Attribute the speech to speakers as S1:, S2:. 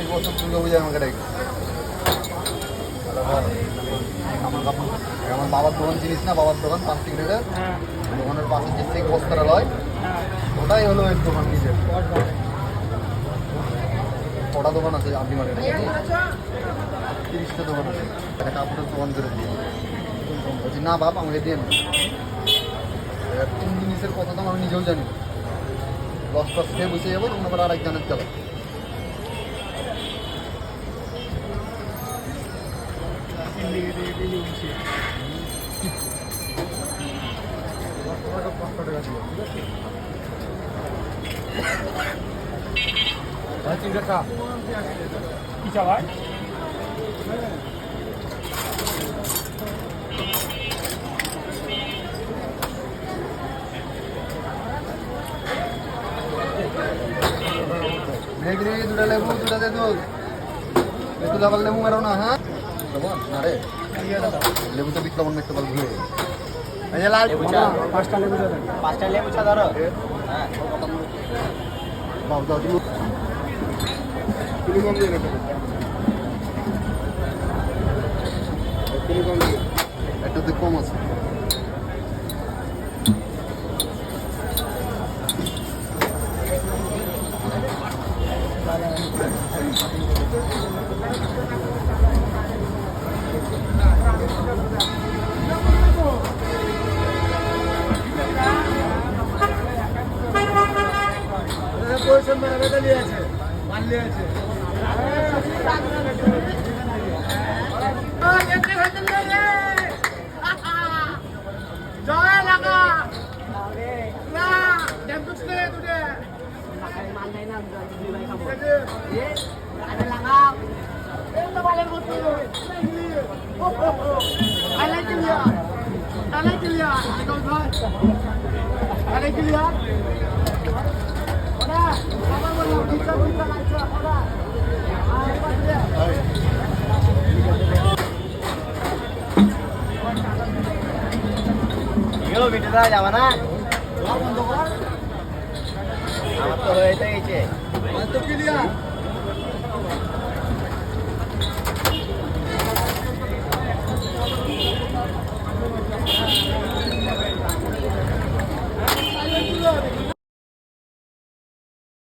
S1: প্রত্যেক বছর দুর্গা পূজা আমাকে ডাকি। আমার বাবা আমার বাবার দোকান চিনিস না বাবার দোকান পাঁচ সিগারেটের দোকানের পাশে যে চেক লয় ওটাই হলো এর দোকান নিজের। কটা দোকান আছে আপনি মার্কেটে জানিস তিরিশটা দোকান আছে। একটা কাপড়ের দোকান করে বলছি না বাপ আমাকে দিয়ে এবার তিন জিনিসের কথা তো আমি নিজেও জানি। লস টস খেয়ে বসে যাব তখন আবার আরেকজনের চালাবো দুটা লেবু দুটা দে দুধ একটু ডাবল লেবু মেরো না হ্যাঁ লবণ না রে লেবু ঘুরে এই লাল
S2: পাঁচটা লেবু
S3: পাঁচটা লেবু চা ধরো হ্যাঁ
S1: বাবু দাও তুমি
S4: কম দিয়ে তুমি কম দিয়ে
S1: একটু তো কম আছে
S4: পয়সা মেরে বেঁধে নিয়েছে মাল নিয়েছে জয় লাগা না ডেম্পুস নে তুই I like it here. I like it here. I don't know. I like it here.
S3: এগুলো মিটে দেওয়া যাবে না আমার তো হয়ে গেছে
S4: তো ক্লিয়ার